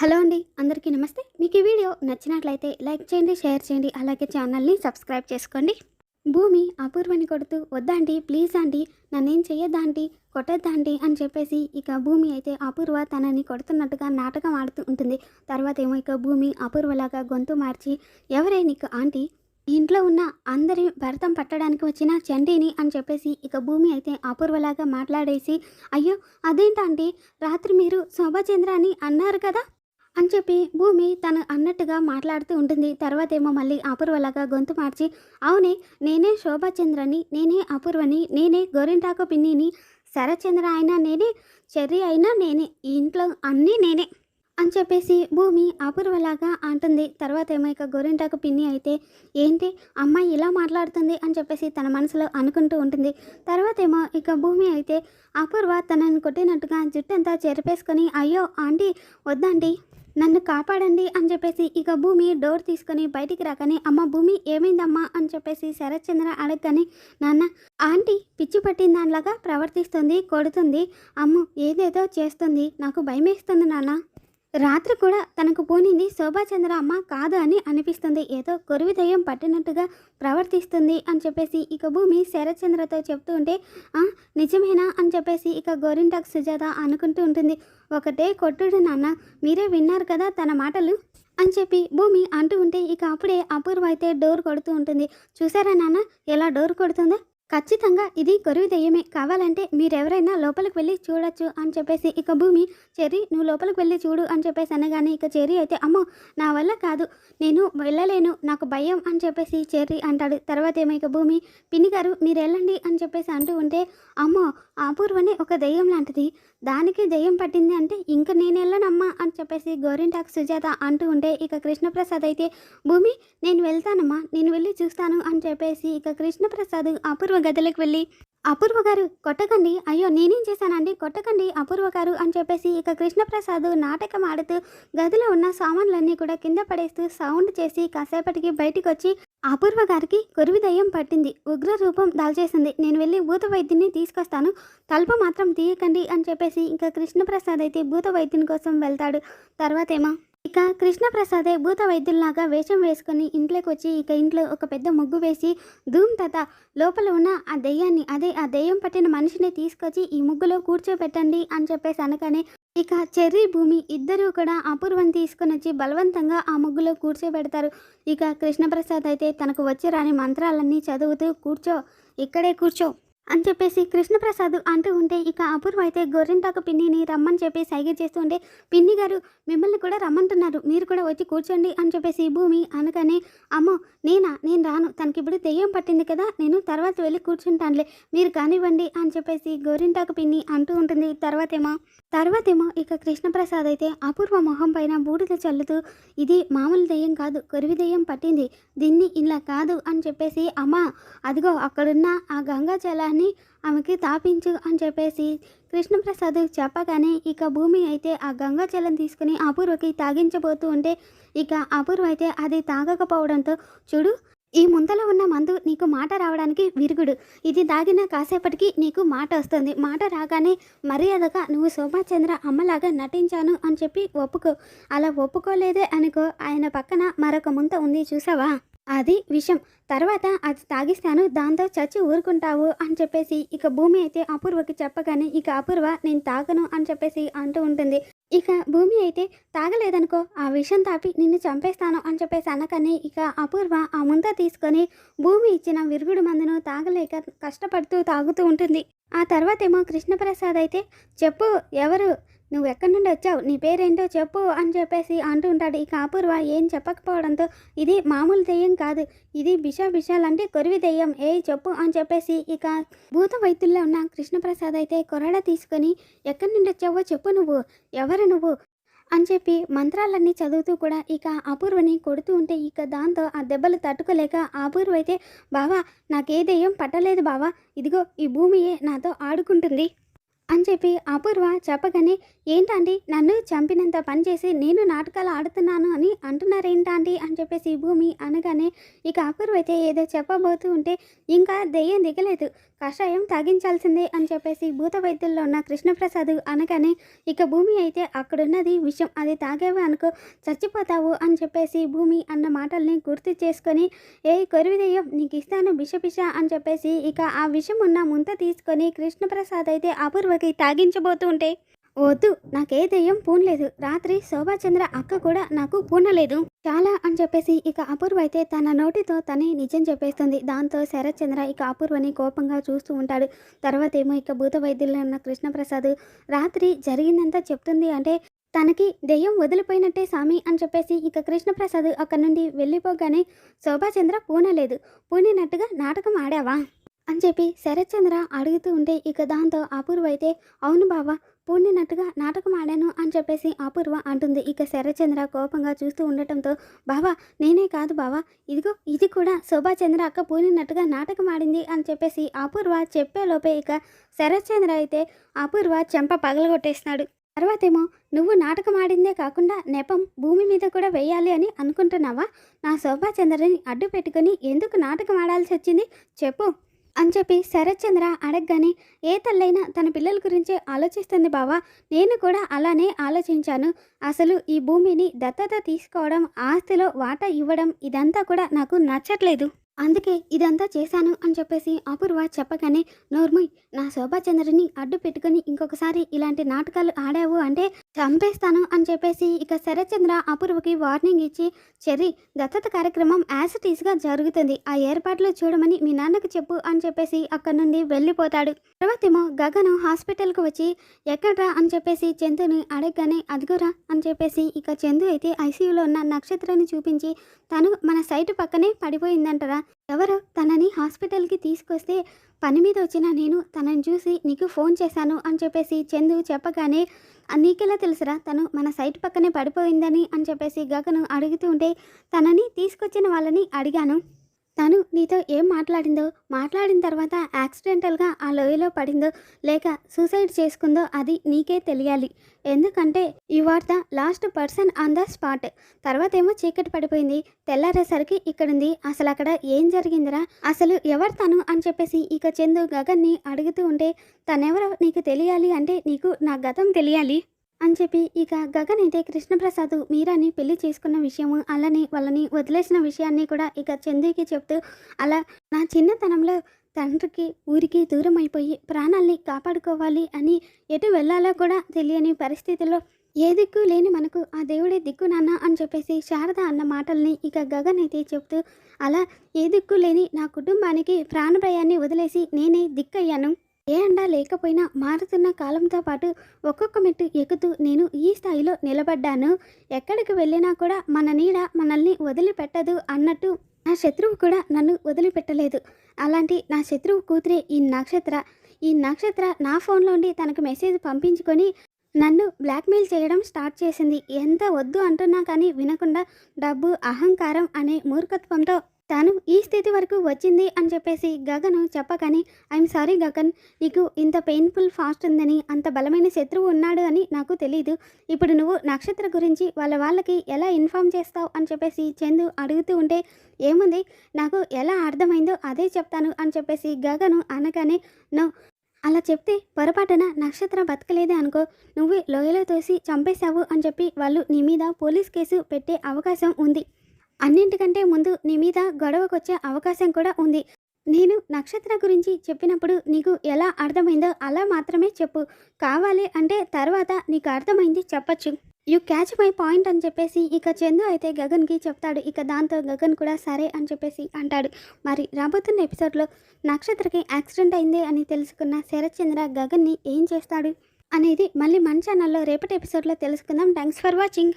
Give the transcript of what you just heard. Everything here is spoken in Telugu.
హలో అండి అందరికీ నమస్తే. మీకు ఈ వీడియో నచ్చినట్లయితే లైక్ చేయండి షేర్ చేయండి అలాగే ఛానల్ని సబ్స్క్రైబ్ చేసుకోండి. భూమి అపూర్వని కొడుతూ వద్దాంటి ప్లీజ్ ఆంటీ నన్నేం చేయొద్దాంటి కొట్టద్దాంటి అని చెప్పేసి ఇక భూమి అయితే అపూర్వ తనని కొడుతున్నట్టుగా నాటకం ఆడుతూ ఉంటుంది. తర్వాత ఏమో ఇక భూమి అపూర్వలాగా గొంతు మార్చి ఎవరే నీకు ఆంటీ? ఇంట్లో ఉన్న అందరి భరతం పట్టడానికి వచ్చిన చండీని అని చెప్పేసి ఇక భూమి అయితే అపూర్వలాగా మాట్లాడేసి అయ్యో అదేంటంటే రాత్రి మీరు శోభాచంద్ర అని అన్నారు కదా అని చెప్పి భూమి తను అన్నట్టుగా మాట్లాడుతూ ఉంటుంది. తర్వాత ఏమో మళ్ళీ అపూర్వలాగా గొంతు మార్చి అవునే నేనే శోభాచంద్రని నేనే అపూర్వని నేనే గోరింటాకు పిన్నిని శరచంద్ర అయినా నేనే చెర్రీ అయినా నేనే ఈ ఇంట్లో అన్నీ నేనే అని చెప్పేసి భూమి అపూర్వలాగా అంటుంది. తర్వాత ఏమో ఇక గోరింటాకు పిన్ని అయితే ఏంటి అమ్మాయి ఇలా మాట్లాడుతుంది? అని చెప్పేసి తన మనసులో అనుకుంటూ ఉంటుంది. తర్వాత ఏమో ఇక భూమి అయితే అపూర్వ తనని కొట్టినట్టుగా జుట్టంతా చెరిపేసుకొని అయ్యో ఆంటీ వద్దండి నన్ను కాపాడండి అని చెప్పేసి ఇక భూమి డోర్ తీసుకొని బయటికి రాగానే అమ్మ భూమి ఏమైందమ్మా? అని చెప్పేసి శరత్చంద్ర అడగని నాన్న ఆంటీ పిచ్చి పట్టిన దానిలాగా ప్రవర్తిస్తుంది కొడుతుంది. అమ్మ ఏదేదో చేస్తుంది. నాకు భయమేస్తుంది నాన్న. రాత్రి కూడా తనకు పోనింది శోభాచంద్ర అమ్మ కాదు అని అనిపిస్తుంది. ఏదో కొరివి దయ్యం పట్టినట్టుగా ప్రవర్తిస్తుంది అని చెప్పేసి ఇక భూమి శరత్చంద్రతో చెప్తూ ఉంటే "ఆ, నిజమేనా? అని చెప్పేసి ఇక గోరింటాక్ సుజాత అనుకుంటూ ఉంటుంది. ఒకటే కొట్టుడు నాన్న మీరే విన్నారు కదా తన మాటలు? అని చెప్పి భూమి అంటూ ఉంటే ఇక అప్పుడే అపూర్వ అయితే డోర్ కొడుతూ ఉంటుంది. చూసారా నాన్న ఎలా డోర్ కొడుతుందో? ఖచ్చితంగా ఇది గొరువు దెయ్యమే. కావాలంటే మీరెవరైనా లోపలికి వెళ్ళి చూడొచ్చు అని చెప్పేసి ఇక భూమి చెర్రీ నువ్వు లోపలికి వెళ్ళి చూడు అని చెప్పేసి అనగానే ఇక చెర్రీ అయితే అమ్మో నా వల్ల కాదు నేను వెళ్ళలేను నాకు భయం అని చెప్పేసి చెర్రీ అంటాడు. తర్వాత ఏమో ఇక భూమి పిన్ని గారు మీరు వెళ్ళండి అని చెప్పేసి అంటూ ఉంటే అమ్మో అపూర్వనే ఒక దెయ్యం లాంటిది. దానికి జయం పట్టింది అంటే ఇంక నేను వెళ్ళనమ్మా అని చెప్పేసి గోరింటాకు సుజాత అంటూ ఉంటే ఇక కృష్ణప్రసాద్ అయితే భూమి నేను వెళ్తానమ్మా నేను వెళ్ళి చూస్తాను అని చెప్పేసి ఇక కృష్ణప్రసాద్ అపూర్వ గదిలోకి వెళ్ళి అపూర్వ గారు కొట్టకండి. అయ్యో నేనేం చేశానండి? కొట్టకండి అపూర్వ గారు అని చెప్పేసి ఇక కృష్ణప్రసాద్ నాటకం ఆడుతూ గదిలో ఉన్న సామాన్లన్నీ కూడా కింద పడేస్తూ సౌండ్ చేసి కాసేపటికి బయటికి వచ్చి అపూర్వ గారికి కురువిదయం పట్టింది. ఉగ్ర రూపం దాల్చేసింది. నేను వెళ్ళి భూత వైద్యుని తీసుకొస్తాను. తలుపు మాత్రం తీయకండి అని చెప్పేసి ఇంకా కృష్ణప్రసాద్ అయితే భూత వైద్యుని కోసం వెళ్తాడు. తర్వాతేమో ఇక కృష్ణప్రసాదే భూత వైద్యుల్లాగా వేషం వేసుకొని ఇంట్లోకి వచ్చి ఇక ఇంట్లో ఒక పెద్ద ముగ్గు వేసి ధూమ్ తత లోపల ఉన్న ఆ దెయ్యాన్ని అదే ఆ దెయ్యం పట్టిన మనిషిని తీసుకొచ్చి ఈ ముగ్గులో కూర్చోబెట్టండి అని చెప్పేసి అనగానే ఇక చెర్రీ భూమి ఇద్దరూ కూడా అపూర్వం తీసుకొని వచ్చి బలవంతంగా ఆ ముగ్గులో కూర్చోబెడతారు. ఇక కృష్ణప్రసాద్ అయితే తనకు వచ్చి రాని మంత్రాలన్నీ చదువుతూ కూర్చో ఇక్కడే కూర్చో. అని చెప్పేసి కృష్ణప్రసాద్ అంటూ ఉంటే ఇక అపూర్వ అయితే గొర్రెంటాకు పిన్నిని రమ్మని చెప్పి సైగ చేస్తూ ఉంటే పిన్ని గారు మిమ్మల్ని కూడా రమ్మంటున్నారు. మీరు కూడా వచ్చి కూర్చోండి అని చెప్పేసి భూమి అనగానే అమ్మో నేనా? నేను రాను. తనకి ఇప్పుడు దెయ్యం పట్టింది కదా. నేను తర్వాత వెళ్ళి కూర్చుంటానులే. మీరు కానివ్వండి అని చెప్పేసి గోరింటాకు పిన్ని అంటూ ఉంటుంది. తర్వాతేమో తర్వాతేమో ఇక కృష్ణప్రసాద్ అయితే అపూర్వ మొహం పైన బూడిద చల్లుతూ ఇది మామూలు దెయ్యం కాదు. కొరివి దెయ్యం పట్టింది. దీన్ని ఇలా కాదు అని చెప్పేసి అమ్మ అదిగో అక్కడున్న ఆ గంగా అని ఆమెకి తాపించు అని చెప్పేసి కృష్ణప్రసాద్ చెప్పగానే ఇక భూమి అయితే ఆ గంగా జలం తీసుకుని అపూర్వకి తాగించబోతూ ఉంటే ఇక అపూర్వ అయితే అది తాగకపోవడంతో చూడు ఈ ముంతలో ఉన్న మందు నీకు మాట రావడానికి విరుగుడు. ఇది తాగిన కాసేపటికి నీకు మాట వస్తుంది. మాట రాగానే మర్యాదగా నువ్వు సోమాచంద్ర అమ్మలాగా నటించాను అని చెప్పి ఒప్పుకో. అలా ఒప్పుకోలేదే అనుకో. ఆయన పక్కన మరొక ముంత ఉంది చూసావా? అది విషం. తర్వాత అది తాగిస్తాను దాంతో చచ్చి ఊరుకుంటావు అని చెప్పేసి ఇక భూమి అయితే అపూర్వకి చెప్పగానే ఇక అపూర్వ నేను తాగను అని చెప్పేసి అంటూ ఉంటుంది. ఇక భూమి అయితే తాగలేదనుకో ఆ విషం తాపి నిన్ను చంపేస్తాను అని చెప్పేసి అనకనే ఇక అపూర్వ ఆ ముంత తీసుకొని భూమి ఇచ్చిన విరుగుడు మందును తాగలేక కష్టపడుతూ తాగుతూ ఉంటుంది. ఆ తర్వాత ఏమో కృష్ణప్రసాద్ అయితే చెప్పు ఎవరు నువ్వు ఎక్కడి నుండి వచ్చావు? నీ పేరేంటో చెప్పు అని చెప్పేసి అంటూ ఉంటాడు. ఇక అపూర్వ ఏం చెప్పకపోవడంతో ఇది మామూలు దెయ్యం కాదు. ఇది బిషా బిషాలంటే కొరివి దెయ్యం. ఏ చెప్పు అని చెప్పేసి ఇక భూత వైద్యుల్లో ఉన్న కృష్ణప్రసాద్ అయితే కొరడ తీసుకొని ఎక్కడి నుండి వచ్చావో చెప్పు నువ్వు. ఎవరు నువ్వు? అని చెప్పి మంత్రాలన్నీ చదువుతూ కూడా ఇక అపూర్వని కొడుతూ ఉంటే ఇక దాంతో ఆ దెబ్బలు తట్టుకోలేక అపూర్వ అయితే బావా నాకే దెయ్యం పట్టలేదు బావా. ఇదిగో ఈ భూమియే నాతో ఆడుకుంటుంది. అని చెప్పి అపూర్వ చెప్పగానే ఏంటండి? నన్ను చంపినంత పని చేసి నేను నాటకాలు ఆడుతున్నాను అని అంటున్నారేంటండి? అని చెప్పేసి భూమి అనగానే ఇక అపూర్వ అయితే ఏదో చెప్పబోతూ ఉంటే ఇంకా దెయ్యం దిగలేదు. కషాయం తాగించాల్సిందే అని చెప్పేసి భూత వైద్యుల్లో ఉన్న కృష్ణప్రసాద్ అనగానే ఇక భూమి అయితే అక్కడున్నది విషయం అది తాగేవే అనుకో చచ్చిపోతావు అని చెప్పేసి భూమి అన్న మాటల్ని గుర్తు చేసుకొని ఏ కొరివిదయ్యం నీకు ఇస్తాను బిషపిష అని చెప్పేసి ఇక ఆ విషం ఉన్న ముంత తీసుకొని కృష్ణప్రసాద్ అయితే అపూర్వకి తాగించబోతూ ఉంటే వద్దు నాకే దెయ్యం పూనలేదు. రాత్రి శోభాచంద్ర అక్క కూడా నాకు పూనలేదు. చాలా అని చెప్పేసి ఇక అపూర్వ అయితే తన నోటితో తనే నిజం చెప్పేస్తుంది. దాంతో శరత్చంద్ర ఇక అపూర్వని కోపంగా చూస్తూ ఉంటాడు. తర్వాత ఏమో ఇక భూత వైద్యుల్లో ఉన్న కృష్ణప్రసాద్ రాత్రి జరిగిందంతా చెప్తుంది అంటే తనకి దెయ్యం వదిలిపోయినట్టే స్వామి అని చెప్పేసి ఇక కృష్ణప్రసాద్ అక్కడి నుండి వెళ్ళిపోగానే శోభాచంద్ర పూనలేదు. పూనినట్టుగా నాటకం ఆడావా? అని చెప్పి శరత్చంద్ర అడుగుతూ ఉంటే ఇక దాంతో అపూర్వ అయితే అవును బావా పూర్ణినట్టుగా నాటకం ఆడాను అని చెప్పేసి అపూర్వ అంటుంది. ఇక శరచంద్ర కోపంగా చూస్తూ ఉండటంతో బావా నేనే కాదు బావా. ఇదిగో ఇది కూడా శోభాచంద్ర అక్క పూనినట్టుగా నాటకం ఆడింది అని చెప్పేసి అపూర్వ చెప్పేలోపే ఇక శరత్చంద్ర అయితే అపూర్వ చెంప పగలగొట్టేస్తున్నాడు. తర్వాతేమో నువ్వు నాటకం ఆడిందే కాకుండా నెపం భూమి మీద కూడా వేయాలి అని అనుకుంటున్నావా? నా శోభాచంద్రని అడ్డు పెట్టుకుని ఎందుకు నాటకం ఆడాల్సి వచ్చింది? చెప్పు. అని చెప్పి శరత్చంద్ర అడగగానే ఏ తల్లైనా తన పిల్లల గురించే ఆలోచిస్తుంది బావా? నేను కూడా అలానే ఆలోచించాను. అసలు ఈ భూమిని దత్తత తీసుకోవడం ఆస్తిలో వాటా ఇవ్వడం ఇదంతా కూడా నాకు నచ్చట్లేదు. అందుకే ఇదంతా చేశాను అని చెప్పేసి అపూర్వ చెప్పగానే నోర్ముయ్ నా శోభాచంద్రుని అడ్డు పెట్టుకుని ఇంకొకసారి ఇలాంటి నాటకాలు ఆడావు అంటే చంపేస్తాను అని చెప్పేసి ఇక శరత్చంద్ర అపూర్వకి వార్నింగ్ ఇచ్చి చెర్రి దత్తత కార్యక్రమం యాసిటీస్గా జరుగుతుంది. ఆ ఏర్పాట్లు చూడమని మీ నాన్నకు చెప్పు అని చెప్పేసి అక్కడి నుండి వెళ్ళిపోతాడు. తర్వాతేమో గగను హాస్పిటల్కి వచ్చి ఎక్కడ్రా? అని చెప్పేసి చందుని అడగగానే అదిగోరా అని చెప్పేసి ఇక చందు అయితే ఐసీయూలో ఉన్న నక్షత్రాన్ని చూపించి తను మన సైటు పక్కనే పడిపోయిందంటరా. ఎవరు? తనని హాస్పిటల్కి తీసుకొస్తే పని మీద వచ్చిన నేను తనని చూసి నీకు ఫోన్ చేశాను అని చెప్పేసి చందు చెప్పగానే నీకెలా తెలుసురా? తను మన సైట్ పక్కనే పడిపోయిందని అని చెప్పేసి గగను అడుగుతూ ఉంటే తనని తీసుకొచ్చిన వాళ్ళని అడిగాను. తను నీతో ఏం మాట్లాడిందో మాట్లాడిన తర్వాత యాక్సిడెంటల్గా ఆ లోయలో పడిందో లేక సూసైడ్ చేసుకుందో అది నీకే తెలియాలి. ఎందుకంటే you are the last person on the spot. తర్వాత ఏమో చీకటి పడిపోయింది. తెల్లారేసరికి ఇక్కడుంది. అసలు అక్కడ ఏం జరిగిందిరా? అసలు ఎవరు తను అని చెప్పేసి ఇక చందు గగన్ని అడుగుతూ ఉంటే తనెవరో నీకు తెలియాలి అంటే నీకు నా గతం తెలియాలి. అని చెప్పి ఇక గగన్ అయితే కృష్ణప్రసాద్ మీరాని పెళ్ళి చేసుకున్న విషయము అలానే వాళ్ళని వదిలేసిన విషయాన్ని కూడా ఇక చందుకి చెప్తూ అలా నా చిన్నతనంలో తండ్రికి ఊరికి దూరం అయిపోయి ప్రాణాల్ని కాపాడుకోవాలి అని ఎటు వెళ్ళాలో కూడా తెలియని పరిస్థితిలో ఏ దిక్కు లేని మనకు ఆ దేవుడే దిక్కు నాన్న అని చెప్పేసి శారద అన్న మాటల్ని ఇక గగన్ అయితే చెప్తూ అలా ఏ దిక్కు లేని నా కుటుంబానికి ప్రాణభయాన్ని వదిలేసి నేనే దిక్కయ్యాను. ఏ అండా లేకపోయినా మారుతున్న కాలంతో పాటు ఒక్కొక్క మెట్టు ఎక్కుతూ నేను ఈ స్థాయిలో నిలబడ్డాను. ఎక్కడికి వెళ్ళినా కూడా మన నీడ మనల్ని వదిలిపెట్టదు అన్నట్టు నా శత్రువు కూడా నన్ను వదిలిపెట్టలేదు. అలాంటి నా శత్రువు కూతురే ఈ నక్షత్ర. ఈ నక్షత్ర నా ఫోన్లోండి తనకు మెసేజ్ పంపించుకొని నన్ను బ్లాక్మెయిల్ చేయడం స్టార్ట్ చేసింది. ఎంత వద్దు అంటున్నా కానీ వినకుండా డబ్బు అహంకారం అనే మూర్ఖత్వంతో తాను ఈ స్థితి వరకు వచ్చింది అని చెప్పేసి గగను చెప్పకని ఐఎమ్ సారీ గగన్ నీకు ఇంత పెయిన్ఫుల్ ఫాస్ట్ ఉందని అంత బలమైన శత్రువు ఉన్నాడు అని నాకు తెలియదు ఇప్పుడు నువ్వు నక్షత్ర గురించి వాళ్ళ వాళ్ళకి ఎలా ఇన్ఫామ్ చేస్తావు? అని చెప్పేసి చందు అడుగుతూ ఉంటే ఏముంది? నాకు ఎలా అర్థమైందో అదే చెప్తాను అని చెప్పేసి గగను అనగానే నో అలా చెప్తే పొరపాటున నక్షత్ర బతకలేదే అనుకో. నువ్వు లోయలో తోసి చంపేశావు అని చెప్పి వాళ్ళు నీ మీద పోలీస్ కేసు పెట్టే అవకాశం ఉంది. అన్నింటికంటే ముందు నీ మీద గొడవకొచ్చే అవకాశం కూడా ఉంది. నేను నక్షత్ర గురించి చెప్పినప్పుడు నీకు ఎలా అర్థమైందో అలా మాత్రమే చెప్పు. కావాలి అంటే తర్వాత నీకు అర్థమైంది చెప్పచ్చు. యు క్యాచ్ మై పాయింట్ అని చెప్పేసి ఇక చందు అయితే గగన్కి చెప్తాడు. ఇక దాంతో గగన్ కూడా సరే అని చెప్పేసి అంటాడు. మరి రాబోతున్న ఎపిసోడ్లో నక్షత్రకి యాక్సిడెంట్ అయింది అని తెలుసుకున్న శరత్చంద్ర గగన్ని ఏం చేస్తాడు అనేది మళ్ళీ మన ఛానల్లో రేపటి ఎపిసోడ్లో తెలుసుకుందాం. Thanks for watching.